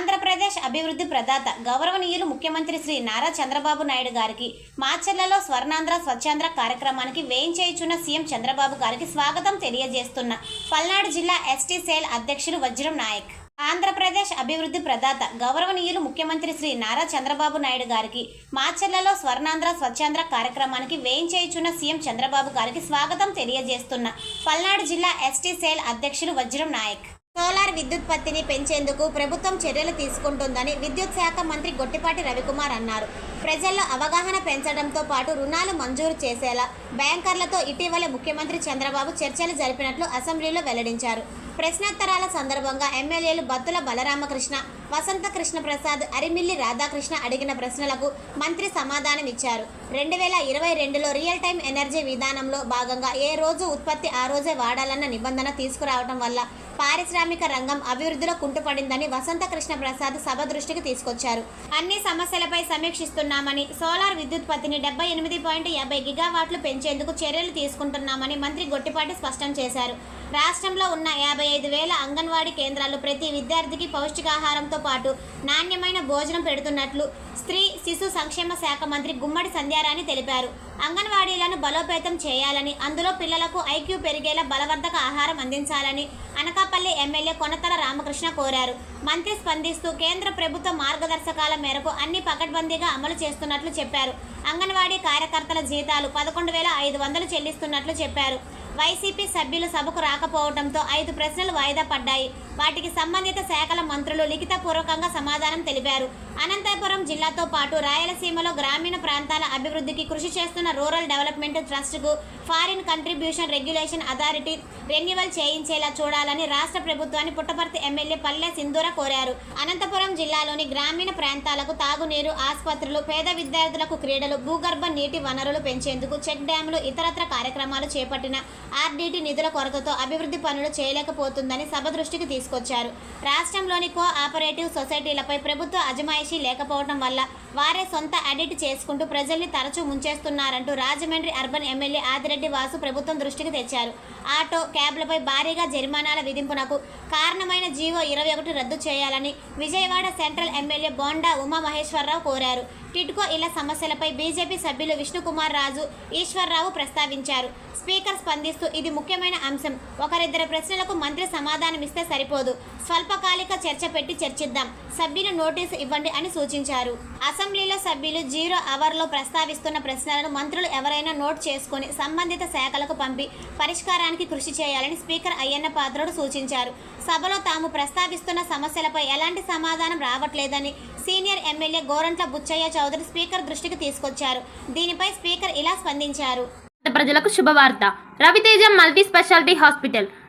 ఆంధ్రప్రదేశ్ అభివృద్ధి ప్రదాత గౌరవనీయులు ముఖ్యమంత్రి శ్రీ నారా చంద్రబాబు నాయుడు గారికి మాచర్లలో స్వర్ణాంధ్ర స్వచ్ఛాంధ్ర కార్యక్రమానికి వేయించేయుచున్న సీఎం చంద్రబాబు గారికి స్వాగతం తెలియజేస్తున్న పల్నాడు జిల్లా ఎస్టీ సేల్ అధ్యక్షులు వజ్రం నాయక్. ఆంధ్రప్రదేశ్ అభివృద్ధి ప్రదాత గౌరవనీయులు ముఖ్యమంత్రి శ్రీ నారా చంద్రబాబు నాయుడు గారికి మాచర్లలో స్వర్ణాంధ్ర స్వచ్ఛాంధ్ర కార్యక్రమానికి వేయించేయుచున్న సీఎం చంద్రబాబు గారికి స్వాగతం తెలియజేస్తున్న పల్నాడు జిల్లా ఎస్టీ సేల్ అధ్యక్షులు వజ్రం నాయక్. సోలార్ విద్యుత్పత్తిని పెంచేందుకు ప్రభుత్వం చర్యలు తీసుకుంటుందని విద్యుత్ శాఖ మంత్రి గొట్టిపాటి రవికుమార్ అన్నారు. ప్రజల్లో అవగాహన పెంచడంతో పాటు రుణాలు మంజూరు చేసేలా బ్యాంకర్లతో ఇటీవల ముఖ్యమంత్రి చంద్రబాబు చర్చలు జరిపినట్లు అసెంబ్లీలో వెల్లడించారు. ప్రశ్నోత్తరాల సందర్భంగా ఎమ్మెల్యేలు బత్తుల బలరామకృష్ణ వసంత కృష్ణ ప్రసాద్ అరిమిల్లి రాధాకృష్ణ అడిగిన ప్రశ్నలకు మంత్రి సమాధానం ఇచ్చారు రెండు వేల ఇరవై రెండులో రియల్ టైం ఎనర్జీ విధానంలో భాగంగా ఏ రోజు ఉత్పత్తి ఆ రోజే వాడాలన్న నిబంధన తీసుకురావడం వల్ల పారిశ్రామిక రంగం అభివృద్ధిలో కుంటుపడిందని వసంత కృష్ణ ప్రసాద్ సభ దృష్టికి తీసుకొచ్చారు. అన్ని సమస్యలపై సమీక్షిస్తున్నామని సోలార్ విద్యుత్పత్తిని డెబ్బై ఎనిమిది పాయింట్ యాభై గిగావాట్లు పెంచేందుకు చర్యలు తీసుకుంటున్నామని మంత్రి గొట్టిపాటి స్పష్టం చేశారు. రాష్ట్రంలో ఉన్న యాభై ఐదు వేల అంగన్వాడీ కేంద్రాలు ప్రతి విద్యార్థికి పౌష్టికాహారంతో పాటు నాణ్యమైన భోజనం పెడుతున్నట్లు స్త్రీ శిశు సంక్షేమ శాఖ మంత్రి గుమ్మడి సంధ్యారాణి తెలిపారు. అంగన్వాడీలను బలోపేతం చేయాలని అందులో పిల్లలకు ఐక్యూ పెరిగేలా బలవర్ధక ఆహారం అందించాలని అనకాపల్లి ఎమ్మెల్యే కొనతల రామకృష్ణ కోరారు. మంత్రి స్పందిస్తూ కేంద్ర ప్రభుత్వ మార్గదర్శకాల మేరకు అన్ని పకడ్బందీగా అమలు చేస్తున్నట్లు చెప్పారు. అంగన్వాడీ కార్యకర్తల జీతాలు పదకొండు వేల ఐదు వందలు చెల్లిస్తున్నట్లు చెప్పారు. వైసీపీ సభ్యులు సభకు రాకపోవడంతో ఐదు ప్రశ్నలు వాయిదా పడ్డాయి. వాటికి సంబంధిత శాఖల మంత్రులు లిఖితపూర్వకంగా సమాధానం తెలిపారు. అనంతపురం జిల్లాతో పాటు రాయలసీమలో గ్రామీణ ప్రాంతాల అభివృద్ధికి కృషి చేస్తున్న rural development ట్రస్ట్కు foreign contribution regulation authority renewal చేయించేలా చూడాలని రాష్ట్ర ప్రభుత్వాన్ని పుట్టపర్తి ఎమ్మెల్యే పల్లె సింధూర కోరారు. అనంతపురం జిల్లాలోని గ్రామీణ ప్రాంతాలకు తాగునీరు ఆసుపత్రులు పేద విద్యార్థులకు క్రీడలు భూగర్భ నీటి వనరులు పెంచేందుకు చెక్ డ్యాంలు ఇతరత్ర కార్యక్రమాలు చేపట్టిన ఆర్డీటీ నిధుల కొరతతో అభివృద్ధి పనులు చేయలేకపోతుందని సభ దృష్టికి తీసుకు తీసుకొచ్చారు. రాష్ట్రంలోని కో ఆపరేటివ్ సొసైటీలపై ప్రభుత్వ అజమాయిషీ లేకపోవడం వల్ల వారే సొంత అడిట్ చేసుకుంటూ ప్రజల్ని తరచూ ముంచేస్తున్నారంటూ రాజమండ్రి అర్బన్ ఎమ్మెల్యే ఆదిరెడ్డి వాసు ప్రభుత్వం దృష్టికి తెచ్చారు. ఆటో క్యాబ్లపై భారీగా జరిమానాల విధింపునకు కారణమైన జీవో ఇరవై ఒకటి రద్దు చేయాలని విజయవాడ సెంట్రల్ ఎమ్మెల్యే బోండా ఉమామహేశ్వరరావు కోరారు. టిట్కో ఇళ్ళ సమస్యలపై బీజేపీ సభ్యులు విష్ణుకుమార్ రాజు ఈశ్వర్రావు ప్రస్తావించారు. స్పీకర్ స్పందిస్తూ ఇది ముఖ్యమైన అంశం. ఒకరిద్దరు ప్రశ్నలకు మంత్రి సమాధానమిస్తే సరిపోదు. స్వల్పకాలిక చర్చ పెట్టి చర్చిద్దాం. సభ్యులు నోటీసు ఇవ్వండి అని సూచించారు. అసెంబ్లీలో సభ్యులు జీరో అవర్లో ప్రస్తావిస్తున్న ప్రశ్నలను మంత్రులు ఎవరైనా నోట్ చేసుకుని సంబంధిత శాఖలకు పంపి పరిష్కారానికి కృషి చేయాలని స్పీకర్ అయ్యన్న పాత్రుడు సూచించారు. సభలో తాము ప్రస్తావిస్తున్న సమస్యలపై ఎలాంటి సమాధానం రావట్లేదని senior MLA Gorantla Butchaiah Chowdary speaker దృష్టికి తీసుకొచ్చారు. దీనిపై స్పీకర్ ఇలా స్పందించారు. ప్రజలకు శుభవార్త. Raviteja multi speciality hospital.